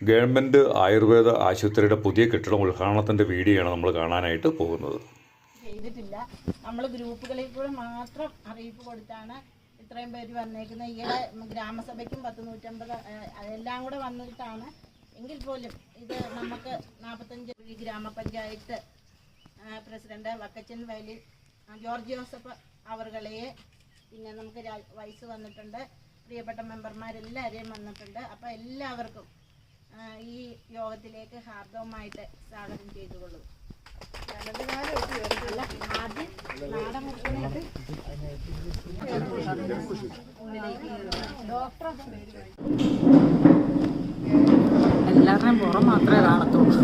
Government Ayurveda ആശുപത്രിയുടെ പുതിയ കെട്ടിടം ഉദ്ഘാടനത്തിന്റെ വീഡിയോയാണ് നമ്മൾ കാണാനായിട്ട് പോകുന്നത്. ചെയ്തിട്ടില്ല. നമ്മൾ ഗ്രൂപ്പുകളിൽ കൂടെ മാത്രം അറിയിപ്പ് കൊടുത്താണ് ഇത്രയും പേര് വന്നേക്കുന്നത്. ഈയിടെ ഗ്രാമസഭയ്ക്കും പത്ത് നൂറ്റമ്പത് എല്ലാം കൂടെ വന്നിട്ടാണ് എങ്കിൽ പോലും ഇത് നമുക്ക് നാൽപ്പത്തഞ്ച് ഗ്രാമപഞ്ചായത്ത് പ്രസിഡന്റ് വക്കച്ചൻ ആ, ജോർജ് ജോസഫ് അവർകളെ പിന്നെ നമുക്ക് വയസ്സ് വന്നിട്ടുണ്ട്. പ്രിയപ്പെട്ട മെമ്പർമാരെല്ലാവരെയും വന്നിട്ടുണ്ട്. അപ്പോൾ എല്ലാവർക്കും ഈ യോഗത്തിലേക്ക് ഹാർദവമായിട്ട് സ്വാഗതം ചെയ്തുകൊള്ളൂ. എല്ലാവരുടെയും പുറം മാത്രമേ കാണത്തുള്ളൂ.